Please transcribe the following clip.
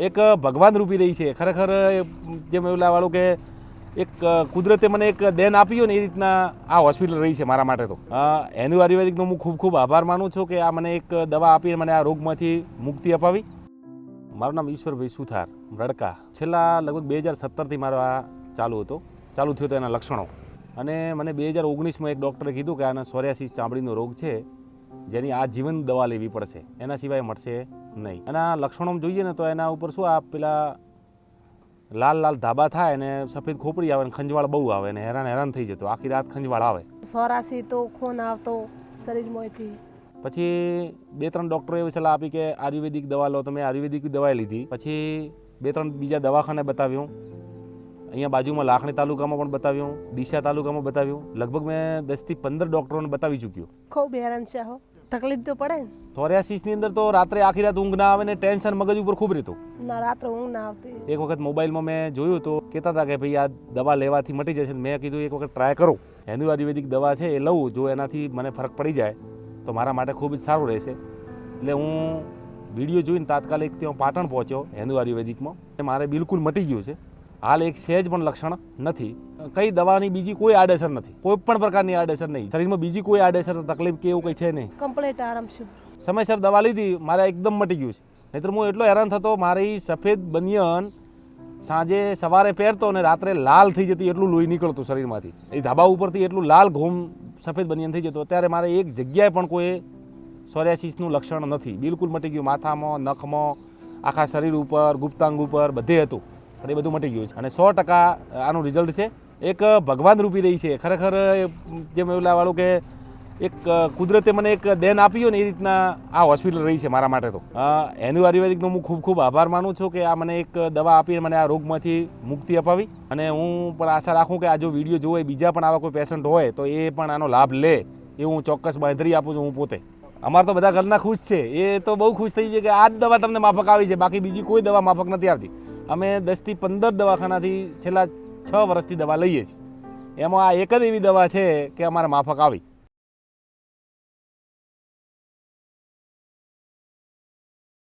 એક ભગવાન રૂપી રહી છે. ખરેખર જેમ એવું લાગવાળું કે એક કુદરતે મને એક દેન આપ્યું ને એ રીતના આ હોસ્પિટલ રહી છે મારા માટે તો. એનું આયુર્વેદિકનો હું ખૂબ ખૂબ આભાર માનું છું કે આ મને એક દવા આપીને મને આ રોગમાંથી મુક્તિ અપાવી. મારું નામ ઈશ્વરભાઈ સુથાર, રડકા. છેલ્લા લગભગ બે હજાર સત્તરથી મારો આ ચાલુ હતો. ચાલુ થયો હતો એના લક્ષણો. અને મને બે હજાર ઓગણીસમાં એક ડૉક્ટરે કીધું કે આના સોરિયાસિસ ચામડીનો રોગ છે. જેની આ જીવન દવા લેવી પડશે એના સિવાય મળશે નહીં. અને આ લક્ષણો જોઈએ ને તો એના ઉપર શું આ પેલા લાલ લાલ ધાબા થાય અને સફેદ ખોપડી આવે ને ખંજવાળ બહુ આવે ને હેરાન હેરાન થઈ જતો આખી રાત ખંજવાળ આવે. સોરાસી તો ખૂન આવતો શરીરમાંથી. પછી બે ત્રણ ડૉક્ટરો એવી સલાહ આપી કે આયુર્વેદિક દવા લો તો મેં આયુર્વેદિક દવા લીધી. પછી બે ત્રણ બીજા દવાખાને બતાવ્યું. અહીંયા બાજુમાં લાખણી તાલુકામાં પણ બતાવ્યું ડીસા તાલુકામાં બતાવ્યું. લગભગ મેં દસથી પંદર ડૉક્ટરોને બતાવી ચૂક્યો. ખૂબ હેરાન છે હો. તકલીફ તો પડે ને. સોરિયાસિસની અંદર તો રાત્રે આખી રાત ઊંઘ ના આવે ને ટેન્શન મગજ ઉપર ખૂબ રહેતું. ના રાત્રે ઊંઘ ના આવતી. એક વખત મોબાઈલમાં મેં જોયું તો કહેતા હતા કે ભાઈ આ દવા લેવાથી મટી જશે ને મેં કીધું એક વખત ટ્રાય કરો. હેન્દુ આયુર્વેદિક દવા છે એ લઉં જો એનાથી મને ફરક પડી જાય તો મારા માટે ખૂબ જ સારું રહેશે. એટલે હું વીડિયો જોઈને તાત્કાલિક ત્યાં પાટણ પહોંચ્યો હેન્દુ આયુર્વેદિકમાં. એ મારે બિલકુલ મટી ગયું છે. હાલ એક સહેજ પણ લક્ષણ નથી. કઈ દવાની બીજી કોઈ આડેસર નથી. કોઈ પણ પ્રકારની આડેસર નહીં. શરીરમાં બીજી કોઈ આડેસર તકલીફ કે એવું કંઈ છે નહીં. કમ્પ્લીટ આરામ છે. સમયસર દવા લીધી મારે એકદમ મટી ગયું છે. નહીતર હું એટલો હેરાન થતો મારી સફેદ બનિયન સાંજે સવારે પહેરતો અને રાત્રે લાલ થઈ જતી એટલું લોહી નીકળતું શરીરમાંથી. એ ધાબા ઉપરથી એટલું લાલ ઘૂમ સફેદ બનિયન થઈ જતો. ત્યારે મારે એક જગ્યાએ પણ કોઈ સોરિયાસિસનું લક્ષણ નથી. બિલકુલ મટી ગયું. માથામાં નખમાં આખા શરીર ઉપર ગુપ્તાંગ ઉપર બધે હતું. પણ એ બધું મટી ગયું છે. અને સો ટકા આનું રિઝલ્ટ છે. એક ભગવાન રૂપી રહી છે. ખરેખર જેમ એવું લાગવાળું કે એક કુદરતે મને એક દેન આપ્યું ને એ રીતના આ હોસ્પિટલ રહી છે મારા માટે તો. એનું આયુર્વેદિકનો હું ખૂબ ખૂબ આભાર માનું છું કે આ મને એક દવા આપીને મને આ રોગમાંથી મુક્તિ અપાવી. અને હું પણ આશા રાખું કે આ જો વીડિયો જોવે બીજા પણ આવા કોઈ પેશન્ટ હોય તો એ પણ આનો લાભ લે. એ હું ચોક્કસ બાંધરી આપું છું હું પોતે. અમારા તો બધા ઘરના ખુશ છે. એ તો બહુ ખુશ થઈ છે કે આ જ દવા તમને માફક આવી છે. બાકી બીજી કોઈ દવા માફક નથી આવતી. અમે દસથી પંદર દવાખાનાથી છેલ્લા છ વર્ષથી દવા લઈએ છીએ. એમાં આ એક જ એવી દવા છે કે અમારે માફક આવી.